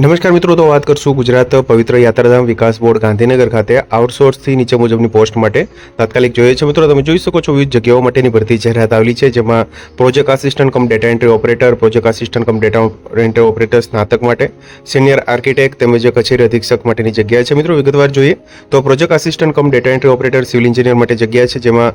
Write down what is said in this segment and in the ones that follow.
નમસ્કાર મિત્રો, તો વાત કરશું ગુજરાત પવિત્ર યાત્રાધામ વિકાસ બોર્ડ ગાંધીનગર ખાતે આઉટસોર્સથી નીચે મુજબની પોસ્ટ માટે. તાત્કાલિક જોઈએ છે મિત્રો, તમે જોઈ શકો છો વિવિધ જગ્યાઓ માટેની ભરતી જાહેરાત આવેલી છે, જેમાં project assistant cum data entry operator project assistant cum data entry operator સ્નાતક માટે સિનિયર આર્કિટેક્ટ તેમજ કચેરી અધિક્ષક માટેની જગ્યા છે. મિત્રો, વિગતવાર જોઈએ તો project assistant cum data entry operator civil engineer માટે જગ્યા છે, જેમાં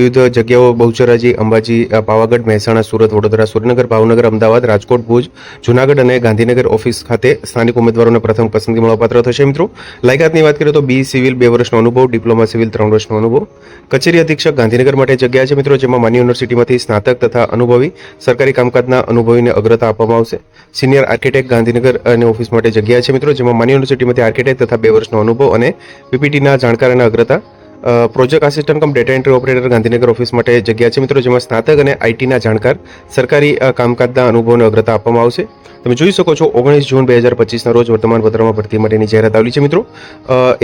વિવિધ જગ્યાઓ બહુચરાજી, અંબાજી પાવાગઢ, મહેસાણા, સુરત, વડોદરા, સુરેન્દ્રનગર, ભાવનગર, અમદાવાદ, રાજકોટ, ભુજ, જુનાગઢ અને ગાંધીનગર ઓફિસ ખાતે સ્થાનિક ઉમેદવારોને પ્રથમ પસંદગી મળવાપાત્ર થશે મિત્રો. લાયકાતની વાત કરીએ તો બી સિવિલ બે વર્ષનો અનુભવ, ડિપ્લોમા સિવિલ ત્રણ વર્ષનો અનુભવ. કચેરી અધિક્ષક ગાંધીનગર માટે જગ્યા છે મિત્રો, જેમાં માન્ય યુનિવર્સિટીમાંથી સ્નાતક તથા અનુભવી સરકારી કામકાજના અનુભવીને અગ્રતા આપવામાં આવશે. સિનિયર આર્કિટેક્ટ ગાંધીનગર અને ઓફિસ માટે જગ્યા છે મિત્રો, જેમાં માન્ય યુનિવર્સિટીમાંથી આર્કિટેક્ટ તથા બે વર્ષનો અનુભવ અને પીપીટીના જાણકાર અને અગ્રતા project assistant cum data entry operator Gandhinagar office માટે જગ્યા છે. મિત્રો, જેમાં સ્નાતક અને આઈટીના જાણકાર સરકારી કામકાજના અનુભવને અગ્રતા આપવામાં આવશે. તમે જોઈ શકો છો, ઓગણીસ જૂન બે હજાર પચીસના રોજ વર્તમાનપત્રમાં ભરતી માટેની જાહેરાત આવેલી છે. મિત્રો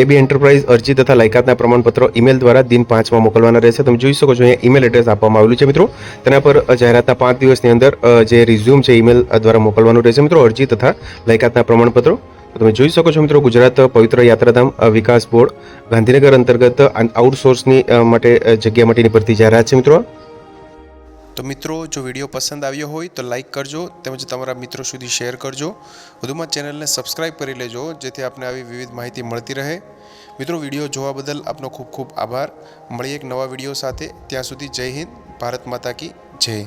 એબી એન્ટરપ્રાઇઝ અરજી તથા લાયકાતના પ્રમાણપત્ર ઈમેલ દ્વારા દિન પાંચમાં મોકલવાના રહેશે. તમે જોઈ શકો છો, અહીંયા ઈમેલ એડ્રેસ આપવામાં આવેલું છે. મિત્રો, તેના પર જાહેરાતના પાંચ દિવસની અંદર જે રિઝ્યુમ છે ઈમેલ દ્વારા મોકલવાનું રહેશે. મિત્રો, અરજી તથા લાયકાતના પ્રમાણપત્રો તમે જોઈ શકો છો મિત્રો ગુજરાત પવિત્ર યાત્રાધામ વિકાસ બોર્ડ, ગાંધીનગર અંતર્ગત આઉટસોર્સની માટે જગ્યા માટેની ભરતી જાહેરાત છે મિત્રો. તો મિત્રો, જો વીડિયો પસંદ આવ્યો હોય તો લાઇક કરજો તેમજ તમારા મિત્રો સુધી શેર કરજો. વધુમાં ચેનલને સબસ્ક્રાઇબ કરી લેજો, જેથી આપને આવી વિવિધ માહિતી મળતી રહે. મિત્રો, વીડિયો જોવા બદલ આપનો ખૂબ ખૂબ આભાર. મળીએ એક નવા વીડિયો સાથે. ત્યાં સુધી જય હિન્દ, ભારત માતા કી જય.